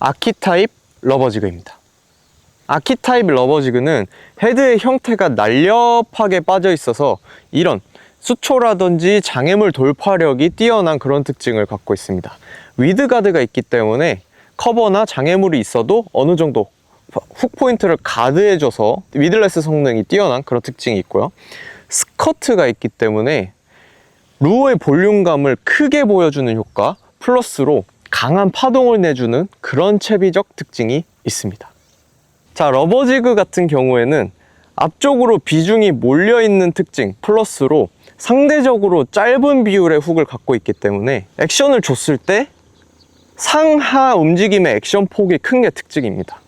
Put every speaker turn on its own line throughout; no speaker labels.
아키타입 러버지그입니다. 아키타입 러버지그는 헤드의 형태가 날렵하게 빠져 있어서 이런 수초라든지 장애물 돌파력이 뛰어난 그런 특징을 갖고 있습니다. 위드가드가 있기 때문에 커버나 장애물이 있어도 어느 정도 훅 포인트를 가드해줘서 위드레스 성능이 뛰어난 그런 특징이 있고요. 스커트가 있기 때문에 루어의 볼륨감을 크게 보여주는 효과 플러스로 강한 파동을 내주는 그런 채비적 특징이 있습니다. 자, 러버지그 같은 경우에는 앞쪽으로 비중이 몰려있는 특징 플러스로 상대적으로 짧은 비율의 훅을 갖고 있기 때문에 액션을 줬을 때 상하 움직임의 액션 폭이 큰 게 특징입니다.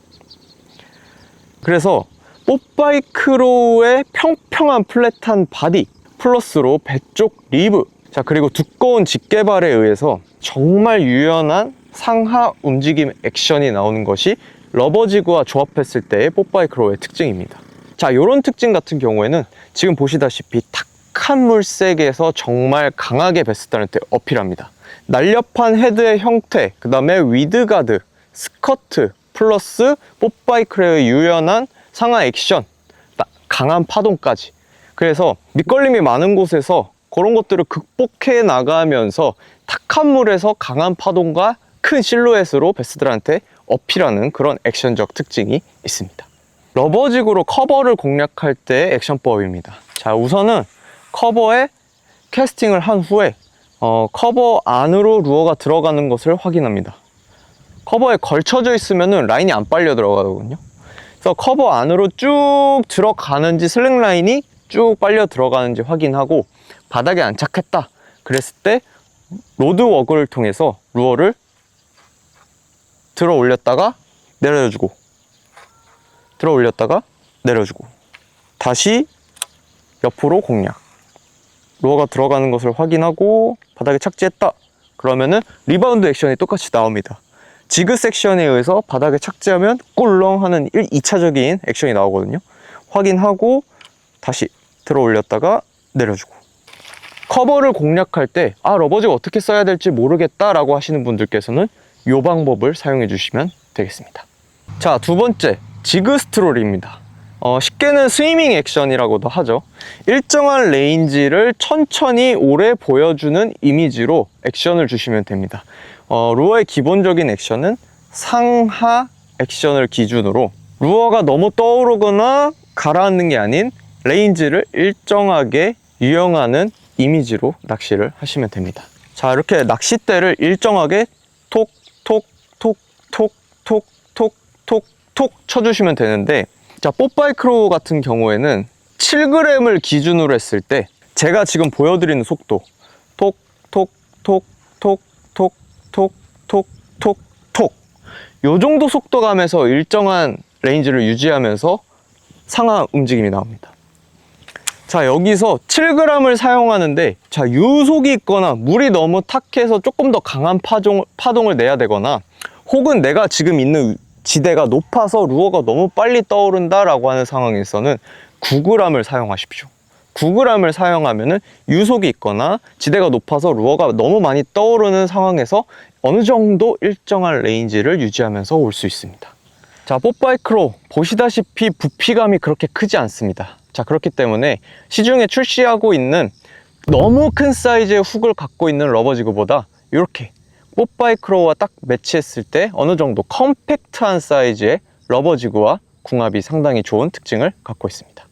그래서 뽀바이크로의 평평한 플랫한 바디 플러스로 배 쪽 리브 자 그리고 두꺼운 직개발에 의해서 정말 유연한 상하 움직임 액션이 나오는 것이 러버지그와 조합했을 때의 뽀바이크로의 특징입니다. 자 이런 특징 같은 경우에는 지금 보시다시피 탁한 물색에서 정말 강하게 베스트한테 어필합니다. 날렵한 헤드의 형태 그 다음에 위드가드 스커트 플러스 뽀바이크로의 유연한 상하 액션 나- 강한 파동까지. 그래서 밑걸림이 많은 곳에서 그런 것들을 극복해 나가면서 탁한 물에서 강한 파동과 큰 실루엣으로 베스트들한테 어필하는 그런 액션적 특징이 있습니다. 러버직으로 커버를 공략할 때 액션법입니다. 자, 우선은 커버에 캐스팅을 한 후에 어, 커버 안으로 루어가 들어가는 것을 확인합니다. 커버에 걸쳐져 있으면 라인이 안 빨려 들어가거든요. 그래서 커버 안으로 쭉 들어가는지 슬랙 라인이 쭉 빨려 들어가는지 확인하고 바닥에 안착했다. 그랬을 때 로드워크를 통해서 루어를 들어 올렸다가 내려주고 들어 올렸다가 내려주고 다시 옆으로 공략. 루어가 들어가는 것을 확인하고 바닥에 착지했다. 그러면은 리바운드 액션이 똑같이 나옵니다. 지그 섹션에 의해서 바닥에 착지하면 꿀렁 하는 1, 2차적인 액션이 나오거든요. 확인하고 다시 들어 올렸다가 내려주고 커버를 공략할 때 아 러버지가 어떻게 써야 될지 모르겠다 라고 하시는 분들께서는 이 방법을 사용해 주시면 되겠습니다. 자 두 번째 지그 스트롤입니다. 어, 쉽게는 스위밍 액션이라고도 하죠. 일정한 레인지를 천천히 오래 보여주는 이미지로 액션을 주시면 됩니다. 어, 루어의 기본적인 액션은 상하 액션을 기준으로 루어가 너무 떠오르거나 가라앉는 게 아닌 레인지를 일정하게 유영하는 이미지로 낚시를 하시면 됩니다. 자, 이렇게 낚싯대를 일정하게 톡, 톡, 톡, 톡, 톡, 톡, 톡, 톡 쳐주시면 되는데, 자, 뽀바이크로 같은 경우에는 7g을 기준으로 했을 때, 제가 지금 보여드리는 속도, 톡, 톡, 톡, 톡, 톡, 톡, 톡, 톡, 톡. 요 정도 속도감에서 일정한 레인지를 유지하면서 상하 움직임이 나옵니다. 자 여기서 7g을 사용하는데 자 유속이 있거나 물이 너무 탁해서 조금 더 강한 파종, 파동을 내야 되거나 혹은 내가 지금 있는 지대가 높아서 루어가 너무 빨리 떠오른다 라고 하는 상황에서는 9g을 사용하십시오. 9g을 사용하면 유속이 있거나 지대가 높아서 루어가 너무 많이 떠오르는 상황에서 어느 정도 일정한 레인지를 유지하면서 올 수 있습니다 자, 뽀바이크로 보시다시피 부피감이 그렇게 크지 않습니다. 자, 그렇기 때문에 시중에 출시하고 있는 너무 큰 사이즈의 훅을 갖고 있는 러버지그보다 이렇게 뽀바이크로와 딱 매치했을 때 어느 정도 컴팩트한 사이즈의 러버지그와 궁합이 상당히 좋은 특징을 갖고 있습니다.